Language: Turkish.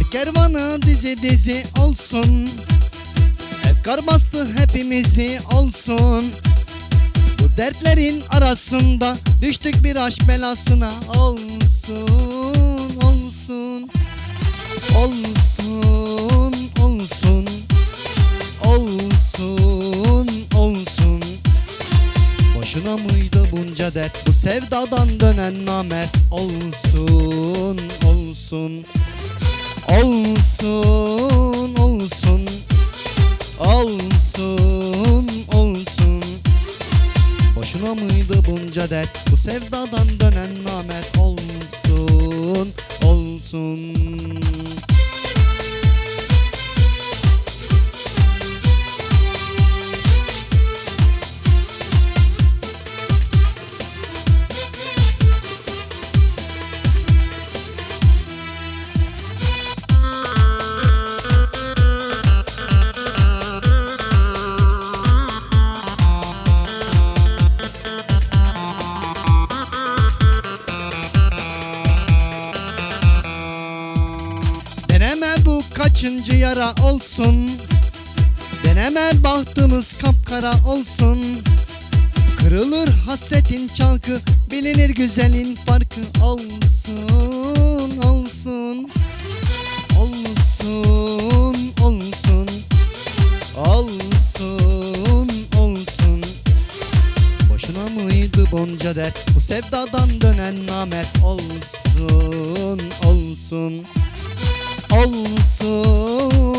Dert kervanı dizi dizi olsun. Efkar bastı hepimizi olsun Bu dertlerin arasında Düştük bir aşk belasına. Olsun, olsun. Olsun, olsun. Olsun, olsun. Boşuna mıydı bunca dert? Bu sevdadan dönen namert Olsun, olsun Olsun, olsun. Olsun, olsun. Boşuna mıydı bunca dert? Bu sevdadan dönen namert Olsun, olsun kaçıncı yara olsun? Deneme bahtımız kapkara olsun. Kırılır hasretin çalkı Bilinir güzelin farkı Olsun, olsun. Olsun, olsun. Olsun, olsun. Boşuna mıydı bonca dert? Bu sevdadan dönen namert Olsun, olsun olsun.